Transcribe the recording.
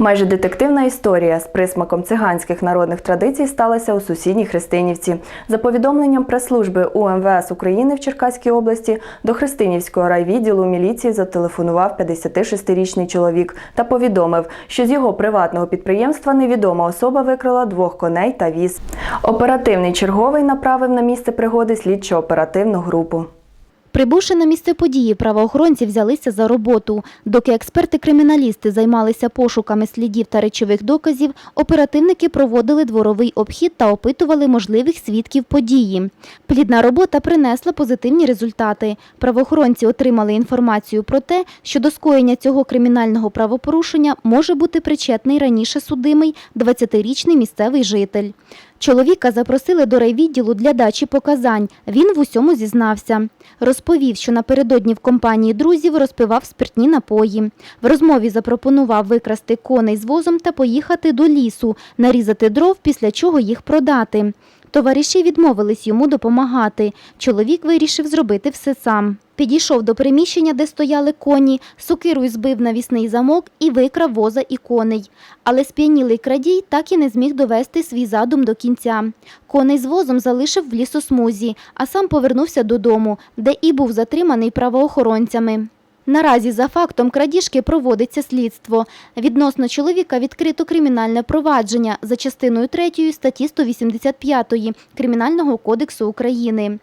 Майже детективна історія з присмаком циганських народних традицій сталася у сусідній Христинівці. За повідомленням прес-служби УМВС України в Черкаській області до Христинівського райвідділу міліції зателефонував 56-річний чоловік та повідомив, що з його приватного підприємства невідома особа викрала двох коней та віз. Оперативний черговий направив на місце пригоди слідчо-оперативну групу. Прибувши на місце події, правоохоронці взялися за роботу. Доки експерти-криміналісти займалися пошуками слідів та речових доказів, оперативники проводили дворовий обхід та опитували можливих свідків події. Плідна робота принесла позитивні результати. Правоохоронці отримали інформацію про те, що до скоєння цього кримінального правопорушення може бути причетний раніше судимий 20-річний місцевий житель. Чоловіка запросили до райвідділу для дачі показань. Він в усьому зізнався. Розповів, що напередодні в компанії друзів розпивав спиртні напої. В розмові запропонував викрасти коней з возом та поїхати до лісу, нарізати дров, після чого їх продати. Товариші відмовились йому допомагати. Чоловік вирішив зробити все сам. Підійшов до приміщення, де стояли коні, сокирою збив навісний замок і викрав воза і коней. Але сп'янілий крадій так і не зміг довести свій задум до кінця. Коней з возом залишив в лісосмузі, а сам повернувся додому, де і був затриманий правоохоронцями. Наразі за фактом крадіжки проводиться слідство. Відносно чоловіка відкрито кримінальне провадження за частиною 3 статті 185 Кримінального кодексу України.